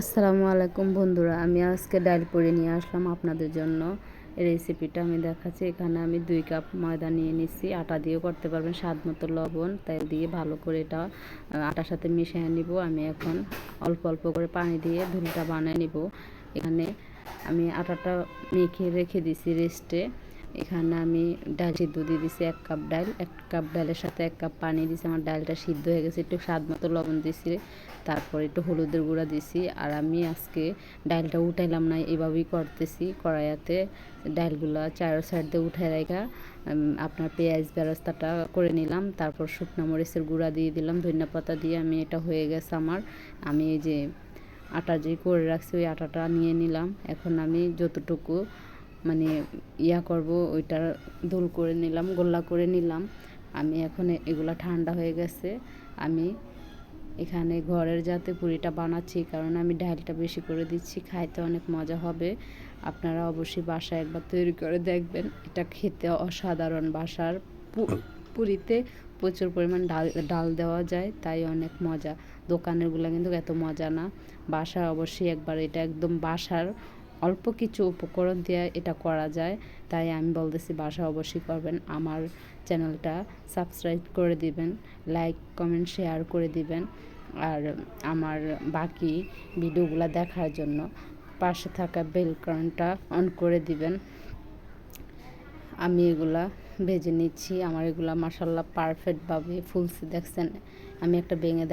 আসসালামু আলাইকুম বন্ধুরা, আমি আজকে ডাল করে নিয়ে আসলাম আপনাদের জন্য। রেসিপিটা আমি দেখাচ্ছি, এখানে আমি দুই কাপ ময়দা নিয়ে নিচ্ছি। আটা দিয়েও করতে পারবেন, স্বাদ মতো লবণ তাই দিয়ে ভালো করে এটা আটার সাথে মিশিয়ে নিব। আমি এখন অল্প অল্প করে পানি দিয়ে ধুলটা বানিয়ে নিব। এখানে আমি আটাটা মেখে রেখে দিছি রেস্টে এখানে আমি ডাল সিদ্ধ দিয়ে দিছি এক কাপ ডাল, এক কাপ ডালের সাথে এক কাপ পানি দিছি, আমার ডালটা সিদ্ধ হয়ে গেছে, একটু স্বাদ মতো লবণ দিছি তারপর একটু হলুদের গুঁড়া দিছি, আর আমি আজকে ডালটা উঠাইলাম না, এভাবেই করতেছি, কড়াইয়াতে ডালগুলা চার সাইড দিয়ে উঠাই রেখা আপনার পেঁয়াজ বেরাস্তাটা করে নিলাম, তারপর শুকনো মরিচের গুঁড়া দিয়ে দিলাম, ধনিয়া পাতা দিয়ে, আমি এটা হয়ে গেছে আমার, আমি এই যে আটা যে করে রাখছি, ওই আটাটা নিয়ে নিলাম, এখন আমি যতটুকু মানে ইয়া করব ওইটা দোল করে নিলাম গোল্লা করে নিলাম। আমি এখন এগুলা ঠান্ডা হয়ে গেছে। আমি এখানে ঘরের যাতে পুরিটা বানাচ্ছি কারণ আমি ডালটা বেশি করে দিচ্ছি খাইতে অনেক মজা হবে। আপনারা অবশ্যই বাসায় একবার তৈরি করে দেখবেন। এটা খেতে অসাধারণ বাসার পুরিতে প্রচুর পরিমাণ ডাল ডাল দেওয়া যায় তাই অনেক মজা। দোকানেরগুলো কিন্তু এত মজা না। বাসায় অবশ্যই একবার এটা একদম বাসার অল্প কিছু উপকরণ দিয়ে এটা করা যায়। তাই আমি বলতেছি বাসা অবশ্যই করবেন। আমার চ্যানেলটা সাবস্ক্রাইব করে দিবেন, লাইক, কমেন্ট, শেয়ার করে দিবেন। আর আমার বাকি ভিডিওগুলো দেখার জন্য পাশে থাকা বেলকনটা অন করে দিবেন। আমি এগুলা ভেজে নিচ্ছি। আমার এগুলা মাসাল্লাহ পারফেক্টভাবে ফুলসে দেখছেন? আমি একটা ভেঙে